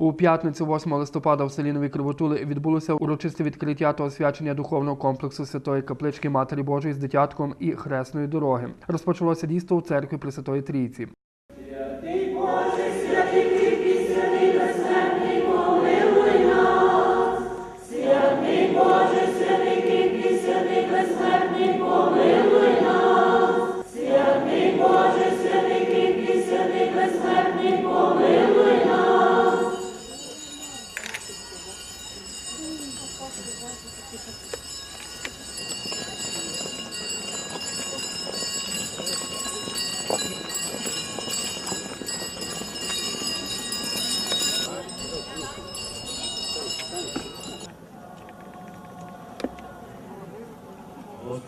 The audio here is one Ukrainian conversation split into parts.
У п'ятницю, 8 листопада, в селі Нові Кривотули відбулося урочисте відкриття та освячення духовного комплексу Святої Каплички Матері Божої з дитятком і хресної дороги. Розпочалося дійство у церкві Пресвятої Трійці.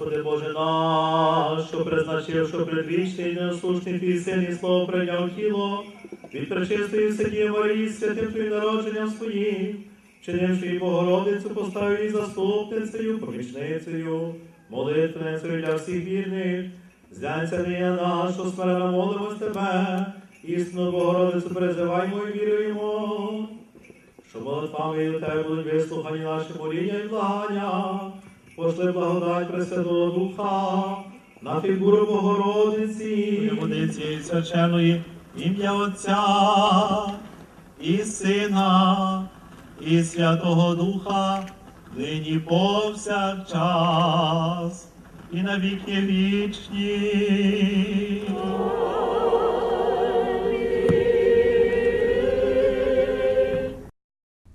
Господи Боже наш, що призначив, що предвічний, неослушний твій син і слово прийняв тіло, від пречистої сидії Марії, святим твоїм народженням своїм, чинивши і Богородицю, поставив її заступницею, помічницею, молитвенницею для всіх вірних, зглянься нині наш, що смиренно молимось тебе, істину Богородицю призиваємо і віруємо, що молитвами до тебе будуть вислухані наші моління і благання. Пошли благодать Пресвятого Духа на фігуру Богородиці. Водиці священої ім'я Отця і Сина, і Святого Духа, нині повсякчас, і на віки вічні.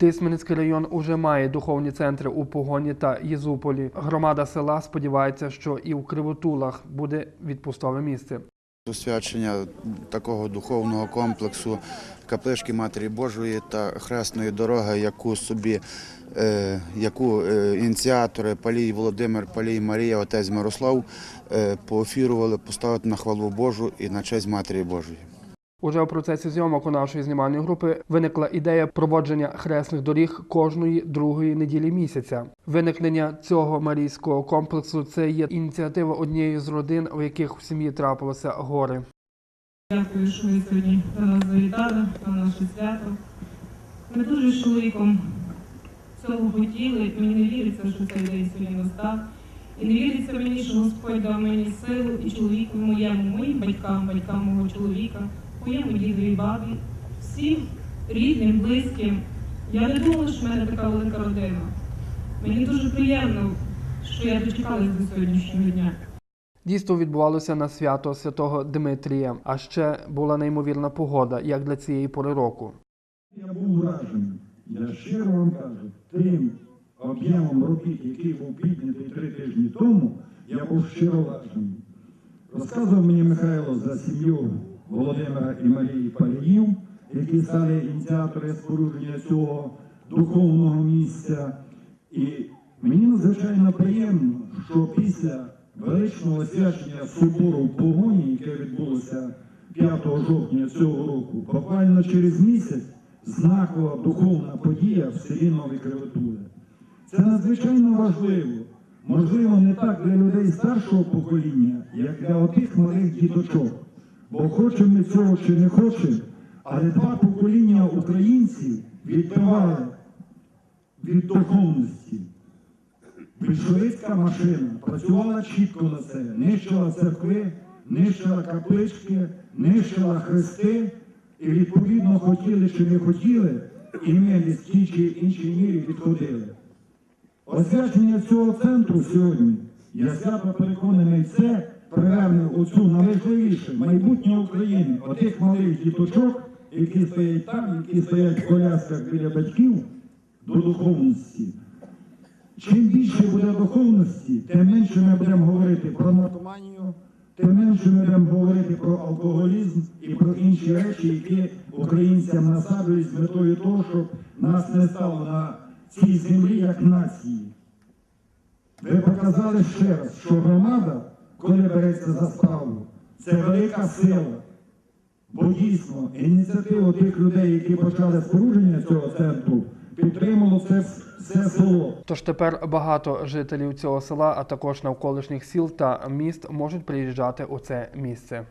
Тисменницький район уже має духовні центри у Погоні та Єзуполі. Громада села сподівається, що і у Кривотулах буде відпустове місце. Освячення такого духовного комплексу каплички Матері Божої та хресної дороги, яку собі е, яку е, ініціатори Палій Володимир, Палій Марія, отець Мирослав е, поофірували поставити на хвалу Божу і на честь Матері Божої. Уже у процесі зйомок у нашої знімальної групи виникла ідея проводження хресних доріг кожної другої неділі місяця. Виникнення цього марійського комплексу це є ініціатива однієї з родин, у яких в сім'ї трапилося горе. Дякую, що ви сьогодні до нас завітали на наше свято. Ми дуже з чоловіком цього хотіли. Мені не віриться, що цей день сьогодні настав. І не віриться мені, що Господь дав мені силу і чоловіку моєму, моїм батькам, батькам мого чоловіка, моєму дідові і бабі, всім рідним, близьким. Я не думала, що в мене така велика родина. Мені дуже приємно, що я дочекалась до сьогоднішнього дня. Дійство відбувалося на свято святого Дмитрія, а ще була неймовірна погода, як для цієї пори року. Я був вражений. Я щиро вам кажу, тим об'ємом робіт, який був піднятий три тижні тому, я був щиро вражений. Розказував мені Михайло за сім'ю Володимира і Марії Паліїв, які стали ініціатори спорудження цього духовного місця. І мені надзвичайно приємно, що після величного освячення собору в погоні, яке відбулося 5 жовтня цього року, буквально через місяць знакова духовна подія в селі Нові Кривотули. Це надзвичайно важливо. Можливо, не так для людей старшого покоління, як для отих малих діточок. Бо хочемо ми цього чи не хочемо, але два покоління українців відбивали від духовності. Більшовицька машина працювала чітко на це, нищила церкви, нищила каплички, нищила хрести, і відповідно хотіли чи не хотіли, і ми в тій чи іншій мірі відходили. Освячення цього центру сьогодні, я свято переконаний, це приверне оцю найважливіше майбутнє України, отих малих діточок, які стоять там, які стоять в колясках біля батьків, до духовності. Чим більше буде духовності, тим менше ми будемо говорити про наркоманію, тим менше ми будемо говорити про алкоголізм і про інші речі, які українцям насаджують з метою того, щоб нас не стало на цій землі як нації. Ви показали ще раз, що громада, коли береться за справу, це велика сила. Бо дійсно ініціативу тих людей, які почали спорудження цього центру, підтримало це все село. Тож тепер багато жителів цього села, а також навколишніх сіл та міст можуть приїжджати у це місце.